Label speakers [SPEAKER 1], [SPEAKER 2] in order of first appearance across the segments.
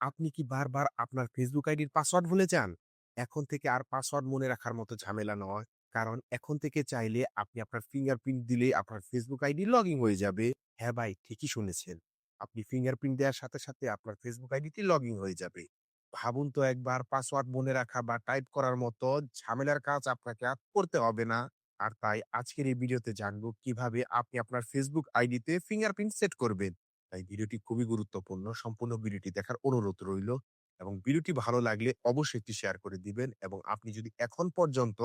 [SPEAKER 1] আপনি কি বারবার আপনার ফেসবুক আইডির পাসওয়ার্ড ভুলে যান? এখন থেকে আর পাসওয়ার্ড মনে রাখার মতো ঝামেলা নয়। কারণ এখন থেকে চাইলে আপনি আপনার ফিঙ্গারপ্রিন্ট দিলে আপনার ফেসবুক আইডি লগইন হয়ে যাবে। হ্যাঁ ভাই, ঠিকই শুনেছেন। আপনি ফিঙ্গারপ্রিন্ট দেওয়ার সাথে, সাথে আপনার ফেসবুক আইডিটি লগইন হয়ে যাবে। ভাবুন তো একবার পাসওয়ার্ড মনে রাখা বা টাইপ করার মতো ঝামেলার কাজ আপনাকে আর করতে হবে না। আর তাই আজকের এই ভিডিওতে জানব কীভাবে আপনি আপনার ফেসবুক আইডিতে ফিঙ্গারপ্রিন্ট সেট করবেন। তাই ভিডিওটি খুবই গুরুত্বপূর্ণ। সম্পূর্ণ ভিডিওটি দেখার অনুরোধ রইল এবং ভিডিওটি ভালো লাগলে অবশ্যই একটি শেয়ার করে দিবেন এবং আপনি যদি এখন পর্যন্ত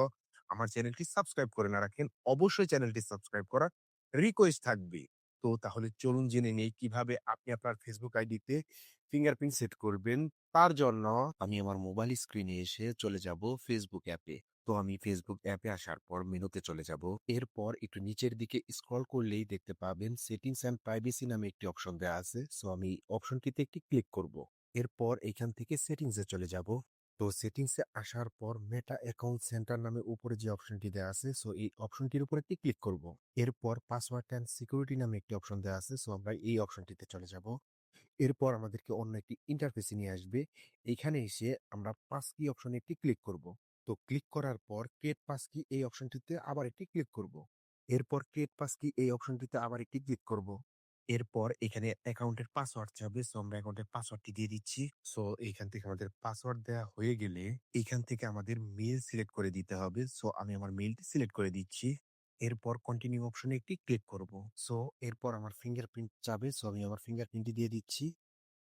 [SPEAKER 1] আমার চ্যানেলটি সাবস্ক্রাইব করে না রাখেন, অবশ্যই চ্যানেলটি সাবস্ক্রাইব করার রিকোয়েস্ট থাকবে। তো তাহলে চলুন জেনে নেই কীভাবে আপনি আপনার ফেসবুক আইডিতে ফিঙ্গারপ্রিন্ট সেট করবেন। তার জন্য আমি আমার মোবাইল স্ক্রিনে এসে চলে যাব ফেসবুক অ্যাপে। তো আমি ফেসবুক অ্যাপে আসার পর মেনুতে চলে যাব। এরপর একটু নিচের দিকে স্ক্রল করলেই দেখতে পাবেন সেটিংস অ্যান্ড প্রাইভেসি নামে একটি অপশন দেওয়া আছে। সো আমি অপশনটিতে একটি ক্লিক করব। এরপর এখান থেকে সেটিংসে চলে যাব। তো সেটিংসে আসার পর মেটা অ্যাকাউন্ট সেন্টার নামে উপরে যে অপশনটি দেওয়া আছে সো এই অপশনটির উপর একটি ক্লিক করব। এরপর পাসওয়ার্ড অ্যান্ড সিকিউরিটি নামে একটি অপশন দেওয়া আছে সো আমরা এই অপশনটিতে চলে যাব। এরপর আমাদেরকে অন্য একটি ইন্টারফেসে নিয়ে আসবে। এইখানে এসে আমরা পাস কি অপশনে একটি ক্লিক করব। তো ক্লিক করার পর ক্রিয়েট পাস কি এই অপশনটিতে আবার একটি ক্লিক করব। এরপর ক্রিয়েট পাস কি এই অপশনটিতে আবার একটি ক্লিক করব। এরপর এখানে অ্যাকাউন্টের পাসওয়ার্ড চাবে। সো আমরা অ্যাকাউন্টের পাসওয়ার্ডটি দিয়ে দিচ্ছি। সো এইখান থেকে আমাদের পাসওয়ার্ড দেওয়া হয়ে গেলে এইখান থেকে আমাদের মেইল সিলেক্ট করে দিতে হবে। সো আমি আমার মেইলটি সিলেক্ট করে দিচ্ছি। এরপর কন্টিনিউ অপশনে একটি ক্লিক করব। সো এরপর আমার ফিঙ্গারপ্রিন্ট চাবে। সো আমি আমার ফিঙ্গারপ্রিন্টটি দিয়ে দিচ্ছি।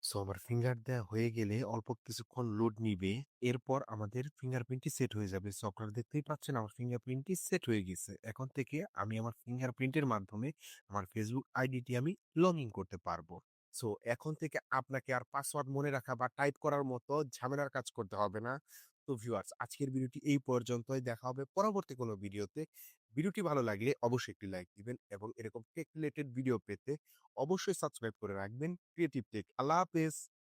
[SPEAKER 1] সো আমার ফিঙ্গার দেওয়া হয়ে গেলে অল্প কিছুক্ষণ লোড নিবে। এরপর আমাদের ফিঙ্গারপ্রিন্টটি সেট হয়ে যাবে। সো আপনারা দেখতেই পাচ্ছেন আমার ফিঙ্গারপ্রিন্টটি সেট হয়ে গেছে। এখন থেকে আমি আমার ফিঙ্গারপ্রিন্টের মাধ্যমে আমার ফেসবুক আইডিটি আমি লগ ইন করতে পারব। সো এখন থেকে আপনাকে আর পাসওয়ার্ড মনে রাখা বা টাইপ করার মতো ঝামেলার কাজ করতে হবে না। তো ভিউয়ার্স আজকের ভিডিওটি এই পর্যন্তই। দেখা হবে পরবর্তী কোনো ভিডিওতে। ভিডিওটি ভালো লাগলে অবশ্যই একটি লাইক দিবেন এবং এরকম টেক রিলেটেড ভিডিও পেতে অবশ্যই সাবস্ক্রাইব করে রাখবেন ক্রিয়েটিভ টেক। আল্লাহ হাফেজ।